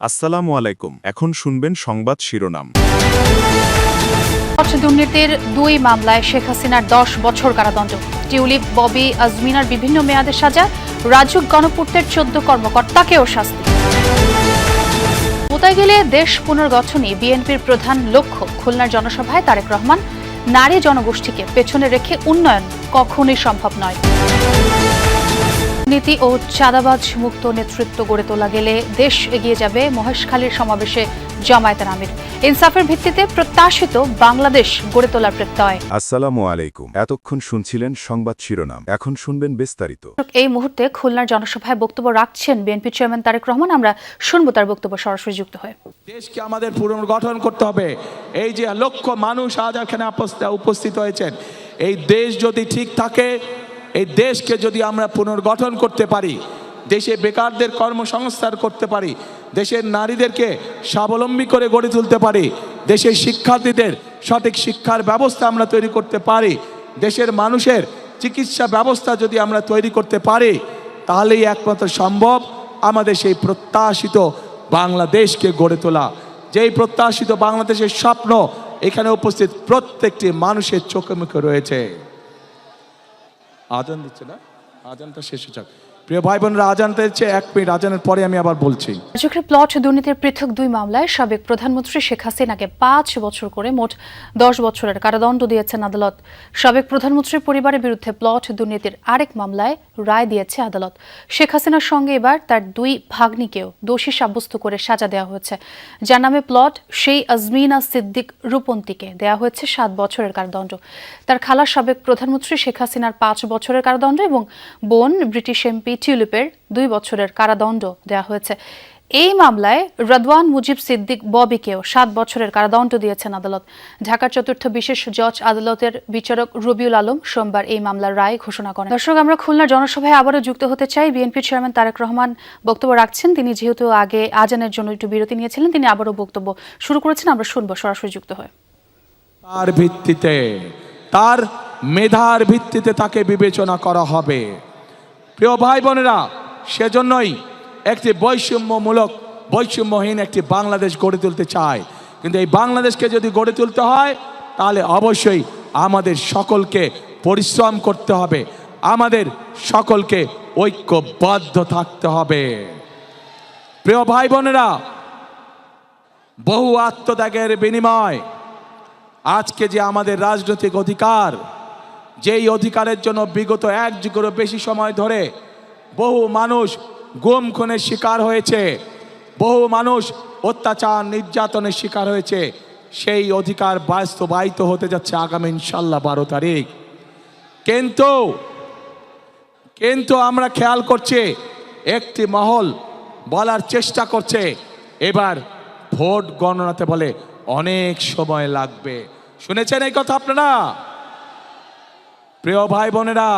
আসসালামু আলাইকুম। এখন শুনবেন সংবাদ শিরোনাম। দুর্নীতির দুই মামলায় শেখ হাসিনার দশ বছর কারাদণ্ড। টিউলিপ, ববি, আজমিনার বিভিন্ন মেয়াদে সাজা, রাজুক গণপূর্তের চোদ্দ কর্মকর্তাকেও শাস্তি। কোথায় গেলে দেশ পুনর্গঠনই বিএনপির প্রধান লক্ষ্য? খুলনার জনসভায় তারেক রহমান, নারী জনগোষ্ঠীকে পেছনে রেখে উন্নয়ন কখনোই সম্ভব নয়। নীতি ও চাঁদাবাজ মুক্ত নেতৃত্ব গড়ে তোলা গেলে দেশ এগিয়ে যাবে মহেশখালীর সমাবেশে জামায়াতের আমির। ইনসাফের ভিত্তিতে প্রত্যাশিত বাংলাদেশ গড়ে তোলার প্রত্যয়। আসসালামু আলাইকুম। এতক্ষণ শুনছিলেন সংবাদ শিরোনাম। এখন শুনবেন বিস্তারিত। এই মুহূর্তে খুলনার জনসভায় বক্তব্য রাখছেন বিএনপি চেয়ারম্যান তারেক রহমান। আমরা শুনব তার বক্তব্য সরাসরি যুক্ত হয়ে। দেশকে আমাদের পুনর্গঠন করতে হবে। এই যে লক্ষ মানুষ আজ এখানে উপস্থিত হয়েছেন। এই দেশ যদি ঠিক থাকে এই দেশকে যদি আমরা পুনর্গঠন করতে পারি, দেশে বেকারদের কর্মসংস্থান করতে পারি, দেশের নারীদেরকে স্বাবলম্বী করে গড়ে তুলতে পারি, দেশের শিক্ষার্থীদের সঠিক শিক্ষার ব্যবস্থা আমরা তৈরি করতে পারি, দেশের মানুষের চিকিৎসা ব্যবস্থা যদি আমরা তৈরি করতে পারি, তাহলেই একমাত্র সম্ভব আমাদের সেই প্রত্যাশিত বাংলাদেশকে গড়ে তোলা। যেই প্রত্যাশিত বাংলাদেশের স্বপ্ন, এখানে উপস্থিত প্রত্যেকটি মানুষের চোখে মুখে রয়েছে। আজান দিচ্ছে না। আজানটা শেষ হচ্ছে প্রিয় ভাই বোনরা আজান দিচ্ছে এক মিনিট আজানের পরে আমি আবার বলছি। রাজুকের প্লট দুর্নীতির পৃথক দুই মামলায় সাবেক প্রধানমন্ত্রী শেখ হাসিনাকে পাঁচ বছর করে মোট দশ বছরের কারাদণ্ড দিয়েছেন আদালত। সাবেক প্রধানমন্ত্রীর পরিবারের বিরুদ্ধে প্লট দুর্নীতির আরেক মামলায় রায় দিয়েছে আদালত। শেখ হাসিনার সঙ্গে এবার তার দুই ভাগ্নিকেও দোষী সাব্যস্ত করে সাজা দেওয়া হয়েছে। যার নামে প্লট সেই আজমিনা সিদ্দিক রূপন্তীকে দেওয়া হয়েছে সাত বছরের কারাদণ্ড। তার খালা সাবেক প্রধানমন্ত্রী শেখ হাসিনার পাঁচ বছরের কারাদণ্ড এবং বোন ব্রিটিশ এমপি টিউলিপের দুই বছরের কারাদণ্ড দেওয়া হয়েছে। এই মামলায় রদওয়ান মুজিব সিদ্দিক ববিকেও সাত বছরের কারাদণ্ড দিয়েছেন আদালত। ঢাকার চতুর্থ বিশেষ জজ আদালতের বিচারক রবিউল আলম সোমবার এই মামলার রায় ঘোষণা করেন। দর্শক, আমরা খুলনার জনসভায় আবারও যুক্ত হতে চাই। বিএনপির চেয়ারম্যান তারেক রহমান বক্তব্য রাখছেন। তিনি যেহেতু আগে আজানের জন্য একটু বিরতি নিয়েছিলেন, তিনি আবারও বক্তব্য শুরু করেছেন। আমরা শুনব সরাসরি যুক্ত হয়ে। তার ভিত্তিতে, তার মেধার ভিত্তিতে তাকে বিবেচনা করা হবে। প্রিয় ভাই বোনেরা, সেজন্যই একটি বৈষম্যমূলক, বৈষম্যহীন একটি বাংলাদেশ গড়ে তুলতে চায় কিন্তু এই বাংলাদেশকে যদি গড়ে তুলতে হয়, তাহলে অবশ্যই আমাদের সকলকে পরিশ্রম করতে হবে। আমাদের সকলকে ঐক্যবদ্ধ থাকতে হবে। প্রিয় ভাই বোনেরা, বহু আত্মত্যাগের বিনিময়, আজকে যে আমাদের রাজনৈতিক অধিকার যেই অধিকারের জন্য বিগত এক যুগেরও বেশি সময় ধরে বহু মানুষ গুম খুনের শিকার হয়েছে, বহু মানুষ অত্যাচার, নির্যাতনের শিকার হয়েছে, সেই অধিকার বাস্তবায়িত হতে যাচ্ছে আগামী ইনশাল্লাহ বারো তারিখ। কিন্তু কিন্তু আমরা খেয়াল করছি একটি মহল বলার চেষ্টা করছে, এবার ভোট গণনাতে বলে অনেক সময় লাগবে। শুনেছেন এই কথা আপনারা? প্রিয় ভাই বোনেরা,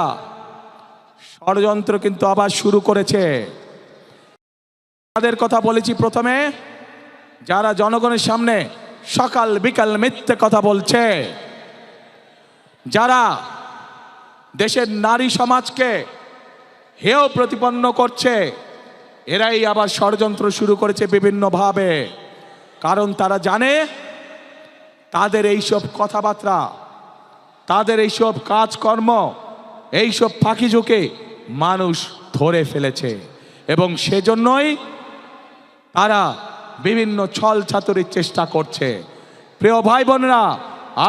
ষড়যন্ত্র কিন্তু আবার শুরু করেছে। তাদের কথা বলেছি প্রথমে, যারা জনগণের সামনে সকাল বিকাল মিথ্যে কথা বলছে, যারা দেশের নারী সমাজকে হেয় প্রতিপন্ন করছে, এরাই আবার ষড়যন্ত্র শুরু করেছে বিভিন্নভাবে। কারণ তারা জানে, তাদের এইসব কথাবার্তা তাদের এইসব কাজকর্ম এইসব ফাঁকি ঝুঁকে মানুষ ধরে ফেলেছে। এবং সেজন্যই তারা বিভিন্ন ছল ছাতুরির চেষ্টা করছে। প্রিয় ভাই বোনরা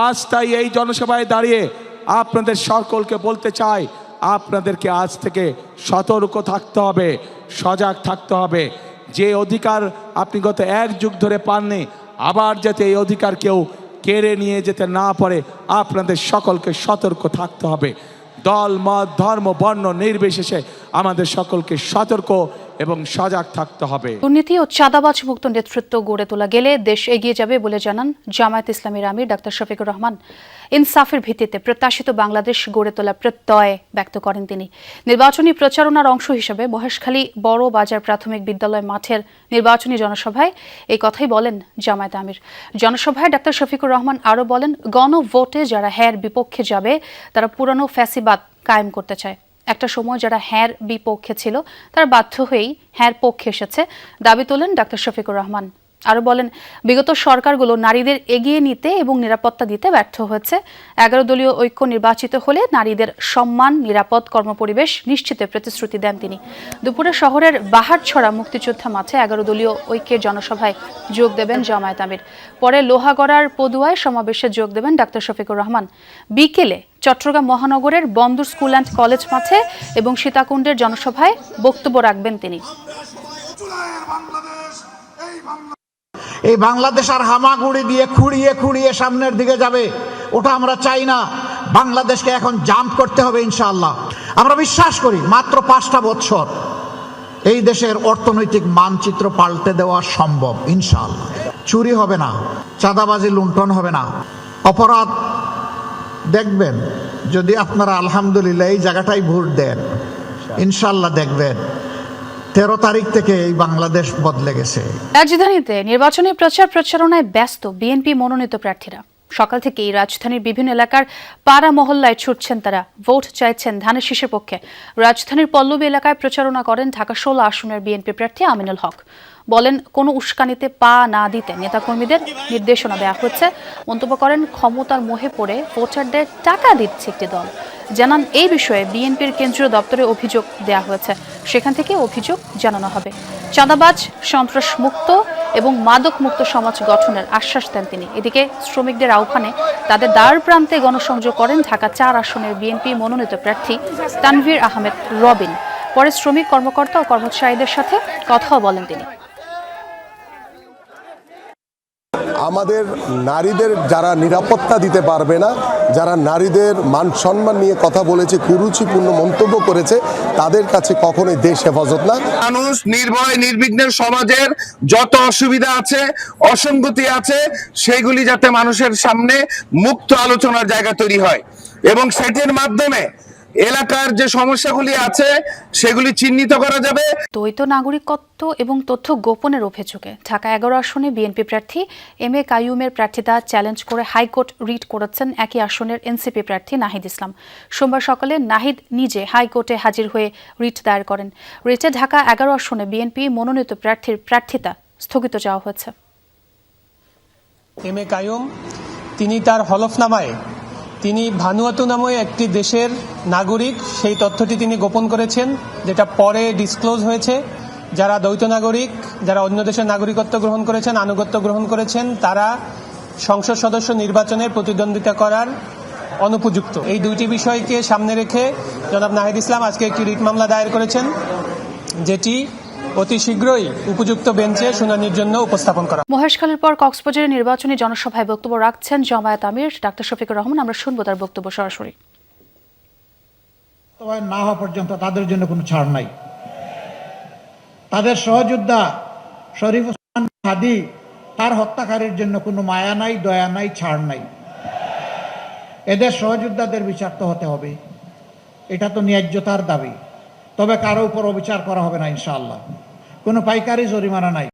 আজ তাই এই জনসভায় দাঁড়িয়ে আপনাদের সকলকে বলতে চাই, আপনাদেরকে আজ থেকে সতর্ক থাকতে হবে, সজাগ থাকতে হবে। যে অধিকার আপনি গত এক যুগ ধরে পাননি, আবার যাতে এই অধিকার কেউ কেড়ে নিয়ে যেতে না পারে, আপনাদের সকলকে সতর্ক থাকতে হবে। দল, মত, ধর্ম, বর্ণ নির্বিশেষে আমাদের সকলকে সতর্ক এবং সজাগ থাকতে হবে। দুর্নীতি ও চাঁদাবাজ মুক্ত নেতৃত্ব গড়ে তোলা গেলে দেশ এগিয়ে যাবে বলে জানান জামায়াত ইসলামীর আমির ডাক্তার শফিকুর রহমান। ইনসাফের ভিত্তিতে প্রত্যাশিত বাংলাদেশ গড়ে তোলা প্রত্যয় ব্যক্ত করেন তিনি। নির্বাচনী প্রচারণার অংশ হিসেবে মহেশখালী বড় বাজার প্রাথমিক বিদ্যালয় মাঠের নির্বাচনী জনসভায় এই কথাই বলেন জামায়াত আমির। জনসভায় ডাক্তার শফিকুর রহমান আরও বলেন, গণভোটে যারা হ্যার বিপক্ষে যাবে, তারা পুরনো ফ্যাসিবাদ কায়েম করতে চায়। একটা সময় যারা হ্যার বিপক্ষে ছিল, তারা বাধ্য হয়েই হ্যার পক্ষে এসেছে। দাবি তোলেন ডাক্তার শফিকুর রহমান। আরও বলেন, বিগত সরকারগুলো নারীদের এগিয়ে নিতে এবং নিরাপত্তা দিতে ব্যর্থ হয়েছে। এগারো দলীয় ঐক্য নির্বাচিত হলে নারীদের সম্মান, নিরাপদ কর্মপরিবেশ নিশ্চিতের প্রতিশ্রুতি দেন তিনি। দুপুরে শহরের বাহারছড়া মুক্তিযোদ্ধা মাঠে এগারো দলীয় ঐক্যের জনসভায় যোগ দেবেন জামায়াত আমির। পরে লোহাগড়ার পদুয়ায় সমাবেশে যোগ দেবেন ডাক্তার শফিকুর রহমান। বিকেলে চট্টগ্রাম মহানগরের বন্দর স্কুল অ্যান্ড কলেজ মাঠে এবং সীতাকুণ্ডের জনসভায় বক্তব্য রাখবেন তিনি। এই বাংলাদেশ আর হামাগুড়ি দিয়ে খুঁড়িয়ে খুঁড়িয়ে সামনের দিকে যাবে, ওটা আমরা চাই না। বাংলাদেশকে এখন জাম্প করতে হবে ইনশাআল্লাহ। আমরা বিশ্বাস করি, মাত্র পাঁচটা বছর এই দেশের অর্থনৈতিক মানচিত্র পাল্টে দেওয়া সম্ভব, ইনশাআল্লাহ। চুরি হবে না, চাঁদাবাজি লুণ্ঠন হবে না। অপরাধ দেখবেন যদি আপনারা আলহামদুলিল্লাহ এই জায়গাটাই ভোট দেন ইনশাল্লাহ দেখবেন তেরো তারিখ থেকে এই বাংলাদেশ বদলে গেছে। রাজধানীতে নির্বাচনী প্রচার প্রচারণায় ব্যস্ত বিএনপি মনোনীত প্রার্থীরা। সকাল থেকেই রাজধানীর বিভিন্ন এলাকার পাড়া মহল্লায় ছুটছেন তারা। ভোট চাইছেন ধানের শীষের পক্ষে। রাজধানীর পল্লবী এলাকায় প্রচারণা করেন ঢাকা ষোলো আসনের বিএনপি প্রার্থী আমিনুল হক। বলেন, কোনো উস্কানিতে পা না দিতে নেতাকর্মীদের নির্দেশনা দেওয়া হচ্ছে। মন্তব্য করেন, ক্ষমতার মোহে পড়ে ভোটারদের টাকা দিচ্ছে একটি দল। জানান, এই বিষয়ে বিএনপির কেন্দ্রীয় দপ্তরে অভিযোগ দেওয়া হয়েছে। সেখান থেকে অভিযোগ জানানো হবে। চাঁদাবাজ সন্ত্রাস মুক্ত এবং মাদকমুক্ত সমাজ গঠনের আশ্বাস দেন তিনি। এদিকে শ্রমিকদের আহ্বানে তাদের দ্বার প্রান্তে গণসংযোগ করেন ঢাকা চার আসনের বিএনপি মনোনীত প্রার্থী তানভীর আহমেদ রবিন। পরে শ্রমিক কর্মকর্তা ও কর্মচারীদের সাথে কথাও বলেন তিনি। আমাদের নারীদের যারা নিরাপত্তা দিতে পারবে না, যারা নারীদের মান সম্মান নিয়ে কথা বলেছে, কুরুচিপূর্ণ মন্তব্য করেছে, তাদের কাছে কখনোই দেশ হেফাজত না। মানুষ নির্ভয় নির্বিঘ্নের সমাজের যত অসুবিধা আছে, অসঙ্গতি আছে, সেগুলি যাতে মানুষের সামনে মুক্ত আলোচনার জায়গা তৈরি হয়। এবং সেটির মাধ্যমে এলাকার যে সমস্যাগুলি আছে সেগুলি চিহ্নিত করা যাবে। দ্বৈত নাগরিকত্ব এবং তথ্য গোপনের অভিযোগে ঢাকা এগারো আসনে বিএনপি প্রার্থী এম এ কাইয়ুমের প্রার্থিতা চ্যালেঞ্জ করে হাইকোর্ট রিট করেছেন একই আসনের এনসিপি প্রার্থী নাহিদ ইসলাম। সোমবার সকালে নাহিদ নিজে হাইকোর্টে হাজির হয়ে রিট দায়ের করেন। রিটে ঢাকা এগারো আসনে বিএনপি মনোনীত প্রার্থীর প্রার্থিতা স্থগিত চাওয়া হয়েছে। এম এ কায়ুম তিনি তার হলফনামায় তিনি ভানুয়াতু নামে একটি দেশের নাগরিক, সেই তথ্যটি তিনি গোপন করেছেন, যেটা পরে ডিসক্লোজ হয়েছে। যারা দ্বৈত নাগরিক, যারা অন্য দেশের নাগরিকত্ব গ্রহণ করেছেন, আনুগত্য গ্রহণ করেছেন, তারা সংসদ সদস্য নির্বাচনে প্রতিদ্বন্দ্বিতা করার অনুপযুক্ত। এই দুইটি বিষয়কে সামনে রেখে জনাব নাহিদ ইসলাম আজকে একটি রিট মামলা দায়ের করেছেন, যেটি অতি শীঘ্রই উপযুক্ত বেঞ্চে শুনানির জন্য উপস্থাপন করা মহেশখালীর পর কক্সবাজারে নির্বাচনী জনসভায় বক্তব্য রাখছেন জামায়াত আমির ডাক্তার শফিকুর রহমান। আমরা শুনব তার বক্তব্য সরাসরি। না হওয়া পর্যন্ত তাদের জন্য কোনো ছাড় নাই। তাদের সহযোদ্ধা শরীফ ওসমান হাদি তার হত্যাকারীর জন্য কোনো মায়া নাই দয়া নাই ছাড় নাই। এদের সহযোদ্ধাদের বিচার তো হতে হবে। এটা তো ন্যায্যতার দাবি। তবে কারও উপর অবিচার করা হবে না ইনশাআল্লাহ। কোনো পাইকারি জরিমানা নাই।